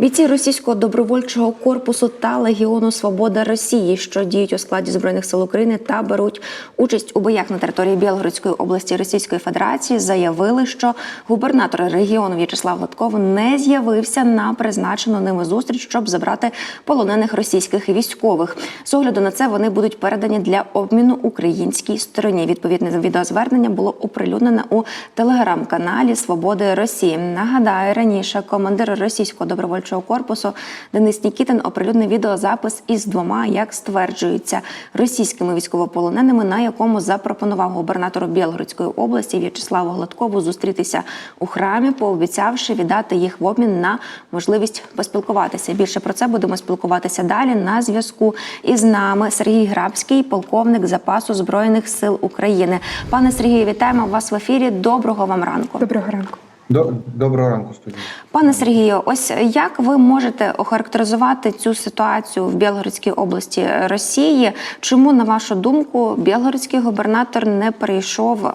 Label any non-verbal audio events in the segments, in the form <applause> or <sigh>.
Бійці російського добровольчого корпусу та Легіону Свобода Росії, що діють у складі збройних сил України та беруть участь у боях на території Білгородської області Російської Федерації, заявили, що губернатор регіону В'ячеслав Гладков не з'явився на призначену ними зустріч, щоб забрати полонених російських військових. З огляду на це вони будуть передані для обміну українській стороні. Відповідне відеозвернення було оприлюднене у телеграм-каналі Свободи Росії. Нагадаю, раніше командир російського добровольчого корпусу Денис Нікітин оприлюднив відеозапис із двома, як стверджується, російськими військовополоненими, на якому запропонував губернатору Білгородської області В'ячеславу Гладкову зустрітися у храмі, пообіцявши віддати їх в обмін на можливість поспілкуватися. Більше про це будемо спілкуватися далі. На зв'язку із нами Сергій Грабський, полковник запасу збройних сил України. Пане Сергію, вітаємо вас в ефірі. Доброго вам ранку. Доброго ранку. До- Доброго ранку, студія. Пане Сергію, ось як ви можете охарактеризувати цю ситуацію в Білгородській області Росії? Чому, на вашу думку, білгородський губернатор не прийшов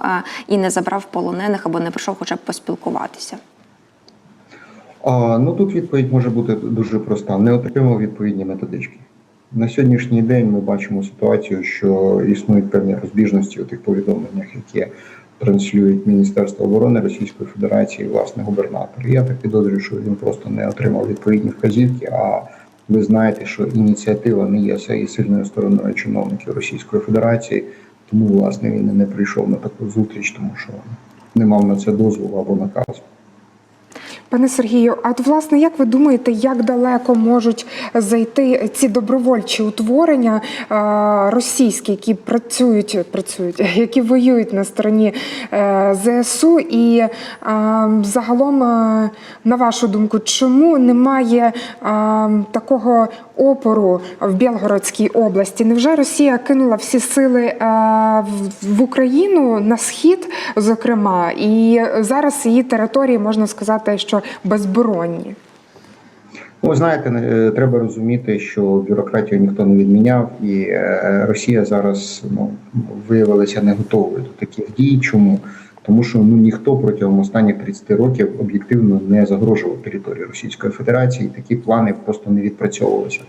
і не забрав полонених або не прийшов хоча б поспілкуватися? А, ну тут відповідь може бути дуже проста: не отримав відповідні методички. На сьогоднішній день ми бачимо ситуацію, що існують певні розбіжності у тих повідомленнях, які транслюють Міністерство оборони Російської Федерації, власне, губернатор. Я так підозрюю, що він просто не отримав відповідні вказівки. А ви знаєте, що ініціатива не є сильною стороною чиновників Російської Федерації, тому власне він і не прийшов на таку зустріч, тому що не мав на це дозволу або наказу. Пане Сергію, а от власне, як ви думаєте, як далеко можуть зайти ці добровольчі утворення е, російські, які працюють, працюють, <laughs> які воюють на стороні е, ЗСУ? І е, загалом, на вашу думку, чому немає такого опору в Білгородській області? Невже Росія кинула всі сили е, в- Україну на схід, зокрема, і зараз її території можна сказати, що безборонні? Ну, знаєте, е, треба розуміти, що бюрократію ніхто не відміняв, і е, Росія зараз ну, виявилася не готовою до таких дій. Чому? Тому що ну ніхто протягом останніх 30 років об'єктивно не загрожував території Російської Федерації. Такі плани просто не відпрацьовувалися.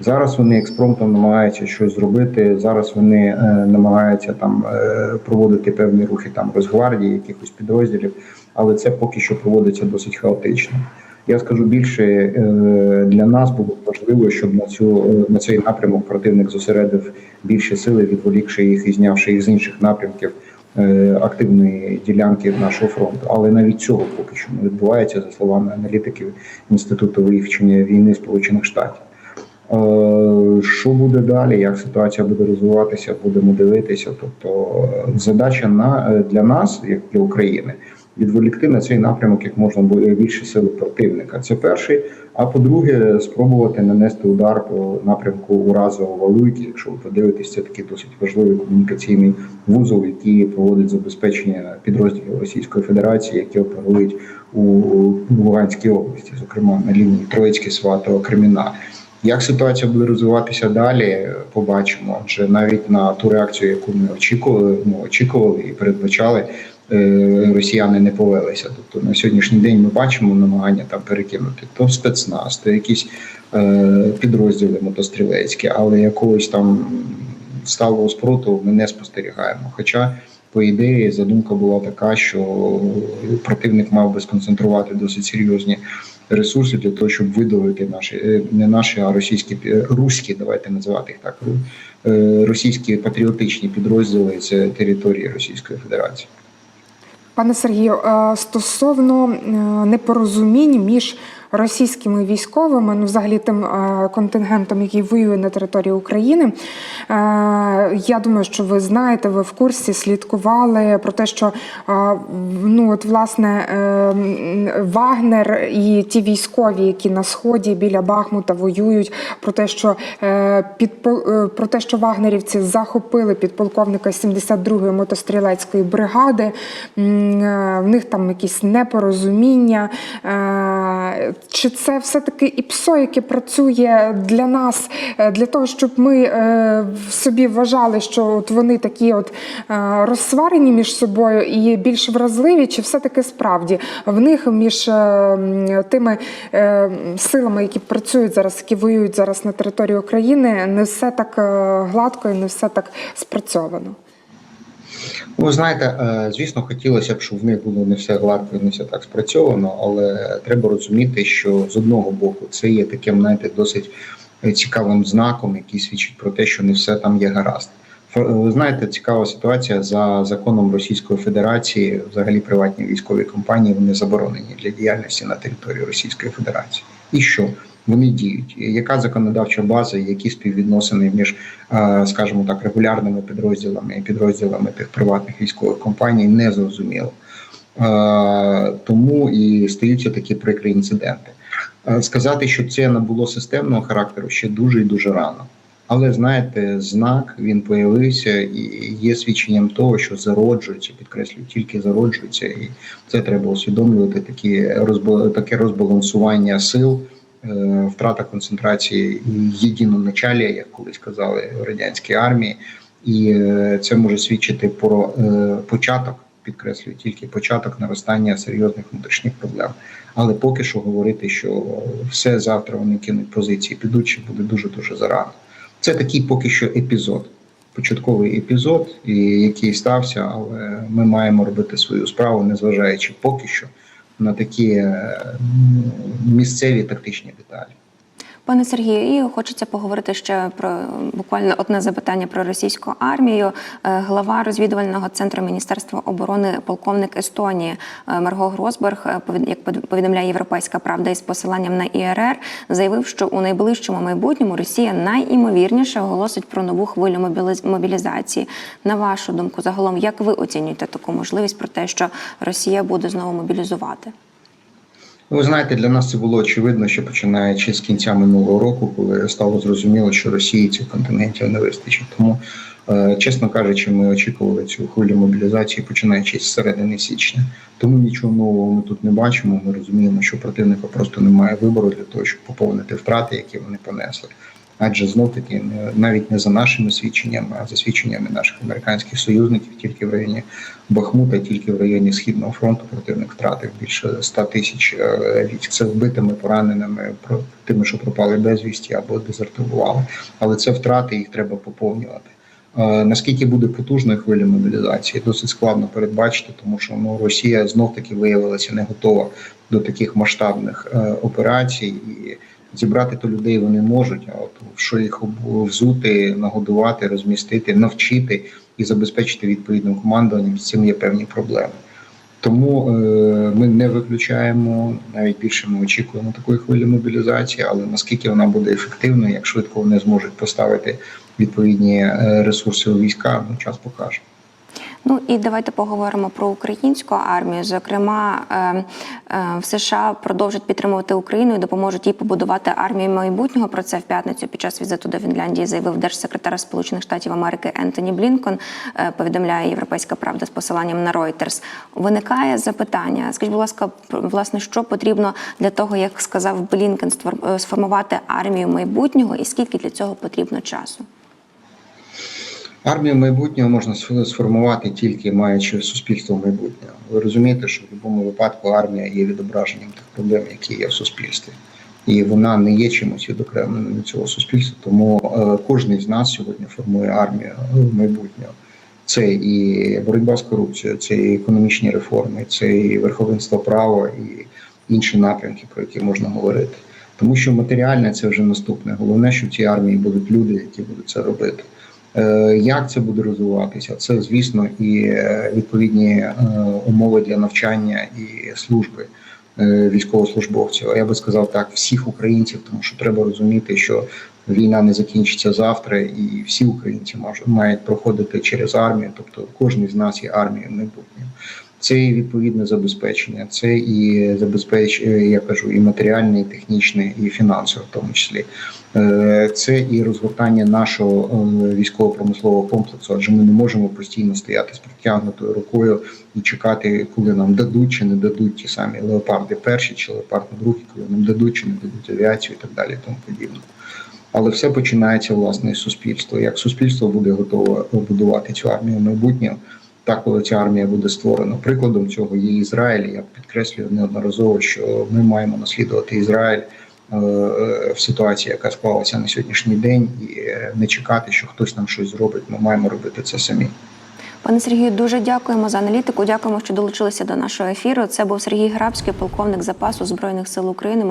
Зараз вони експромтом намагаються щось зробити. Зараз вони е, намагаються там е, проводити певні рухи там Росгвардії, якихось підрозділів, але це поки що проводиться досить хаотично. Я скажу більше е, для нас було важливо, щоб на цю е, на цей напрямок противник зосередив більше сили, відволікши їх і знявши їх з інших напрямків активної ділянки нашого фронту. Але навіть цього поки що не відбувається, за словами аналітиків Інституту вивчення війни Сполучених Штатів. Е, Що буде далі? Як ситуація буде розвиватися? Будемо дивитися. Тобто е, задача на е, для нас, як для України, відволікти на цей напрямок як можна більше сили противника. Це перший. А по-друге, спробувати нанести удар по напрямку уразового валуйки. Якщо ви подивитесь, це такий досить важливий комунікаційний вузол, який проводить забезпечення підрозділів Російської Федерації, які оперують у Луганській області, зокрема на лінії Троїцьке, Сватово, Креміна. Як ситуація буде розвиватися далі, побачимо. Адже навіть на ту реакцію, яку ми очікували, ну, очікували і передбачали, росіяни не повелися. Тобто на сьогоднішній день ми бачимо намагання там перекинути то спецназ, то якісь е, підрозділи мотострілецькі, але якогось там сталого спротиву ми не спостерігаємо. Хоча, по ідеї, задумка була така, що противник мав би сконцентрувати досить серйозні ресурси для того, щоб видавити наші е, не наші, а російські руські, давайте називати їх так, е, російські патріотичні підрозділи з території Російської Федерації. Пане Сергію, е, стосовно е, непорозумінь між російськими військовими, ну взагалі тим е, контингентом, який воює на території України, е, я думаю, що ви знаєте, ви в курсі слідкували про те, що е, ну от власне Вагнер і ті військові, які на сході біля Бахмута воюють, про те, що е, про те, що вагнерівці захопили підполковника 72-ї мотострілецької бригади. В них там якісь непорозуміння. Чи це все-таки ІПСО, яке працює для нас, е, для того, щоб ми е, собі вважали, що от вони такі от е, розсварені між собою і більш вразливі, чи все-таки справді в них між е, тими силами, які працюють зараз, які воюють зараз на території України, не все так гладко і не все так спрацьовано? Ну, знаєте, е, звісно, хотілося б, щоб в них було не все гладко не все так спрацьовано, але треба розуміти, що з одного боку це є таким, знаєте, досить цікавим знаком, який свідчить про те, що не все там є гаразд. Ф- Ви знаєте, цікава ситуація за законом Російської Федерації, взагалі приватні військові компанії вони заборонені для діяльності на території Російської Федерації. І що? Вони діють. Яка законодавча база, які співвідносини між, е, скажімо так, регулярними підрозділами і підрозділами тих приватних військових компаній, не зрозуміло. Е, Тому і стаються такі прикрі інциденти. Е, Сказати, що це набуло системного характеру, ще дуже і дуже рано. Але знаєте, знак він появився і є свідченням того, що зароджується, підкреслюю, тільки зароджується, і це треба усвідомлювати. Такі таке розбалансування сил, втрата концентрації і єдиноначалія, як колись казали в радянській армії, і е, це може свідчити про е, початок, підкреслюю, тільки початок наростання серйозних внутрішніх проблем. Але поки що говорити, що все завтра вони кинуть позиції, підуть, ще буде дуже дуже зарано. Це такий поки що епізод, початковий епізод, який стався, але ми маємо робити свою справу, незважаючи поки що на такі е, місцеві тактичні деталі. Пане Сергію, і хочеться поговорити ще про буквально одне запитання про російську армію. Е, Глава розвідувального центру Міністерства оборони, полковник Естонії е, Марго Гросберг, е, як повід- повідомляє Європейська Правда із посиланням на ІРР, заявив, що у найближчому майбутньому Росія найімовірніше оголосить про нову хвилю мобіліз- мобілізації. На вашу думку, загалом, як ви оцінюєте таку можливість про те, що Росія буде знову мобілізувати? Ви знаєте, для нас це було очевидно, що починаючи з кінця минулого року, коли стало зрозуміло, що Росії цих континентів не вистачить. Тому, е, чесно кажучи, ми очікували цю хвилю мобілізації, починаючи з середини січня. Тому нічого нового ми тут не бачимо. Ми розуміємо, що противника просто немає вибору для того, щоб поповнити втрати, які вони понесли. Адже знов таки не- навіть не за нашими свідченнями, а за свідченнями наших американських союзників, тільки в районі Бахмута, тільки в районі східного фронту противник втратив більше 100 тисяч е, військ. Це вбитими, пораненими, тими, що пропали безвісті або дезертирували. Але це втрати, їх треба поповнювати. Е, Наскільки буде потужною хвиля мобілізації, досить складно передбачити, тому що ну, Росія знов таки виявилася не готова до таких масштабних е, операцій і зібрати то людей вони можуть. А от що їх взути, нагодувати, розмістити, навчити і забезпечити відповідним командуванням, з цим є певні проблеми. Тому е, ми не виключаємо навіть більше ми очікуємо такої хвилі мобілізації, але наскільки вона буде ефективною, як швидко вони зможуть поставити відповідні е, ресурси у війська, ну час покаже. Ну і давайте поговоримо про українську армію. Зокрема, е, е, в США продовжать підтримувати Україну і допоможуть їй побудувати армію майбутнього. Про це в п'ятницю під час візиту до Фінляндії заявив держсекретар Сполучених Штатів Америки Ентоні Блінкон. Е, Повідомляє Європейська Правда з посиланням на Reuters. Виникає запитання. Скажіть, будь ласка, власне, що потрібно для того, як сказав Блінкен, сформувати армію майбутнього, і скільки для цього потрібно часу? Армію майбутнього можна сформувати тільки маючи суспільство майбутнього. Ви розумієте, що в будь-якому випадку армія є відображенням тих проблем, які є в суспільстві, і вона не є чимось відокремленим від цього суспільства. Тому е, кожен з нас сьогодні формує армію е, майбутнього. Це і боротьба з корупцією, це і економічні реформи, це і верховенство права, і інші напрямки, про які можна говорити. Тому що матеріальне це вже наступне. Головне, що в цій армії будуть люди, які будуть це робити. Е, Як це буде розвиватися? Це, звісно, і е, відповідні е, умови для навчання і служби військовослужбовців. Я би сказав так, всіх українців, тому що треба розуміти, що війна не закінчиться завтра, і всі українці мають проходити через армію. Тобто кожен з нас є армією майбутнього. Це і відповідне забезпечення, це і забезпеч, е, я кажу, і матеріальне, і технічне, і фінансове, в тому числі. Е, Це і розгортання нашого е, військово-промислового комплексу, адже ми не можемо постійно стояти з протягнутою рукою і чекати, коли нам дадуть чи не дадуть ті самі леопарди перші чи леопарди другі, коли нам дадуть чи не дадуть авіацію і так далі, і тому подібне. Але все починається власне з суспільства. Як суспільство буде готове будувати цю армію майбутнього, так коли ця армія буде створена. Прикладом цього є Ізраїль. Я підкреслюю неодноразово, що ми маємо наслідувати Ізраїль е, е, в ситуації, яка склалася на сьогоднішній день, і е, не чекати, що хтось нам щось зробить. Ми маємо робити це самі. Пане Сергію, дуже дякуємо за аналітику. Дякуємо, що долучилися до нашого ефіру. Це був Сергій Грабський, полковник запасу збройних сил України.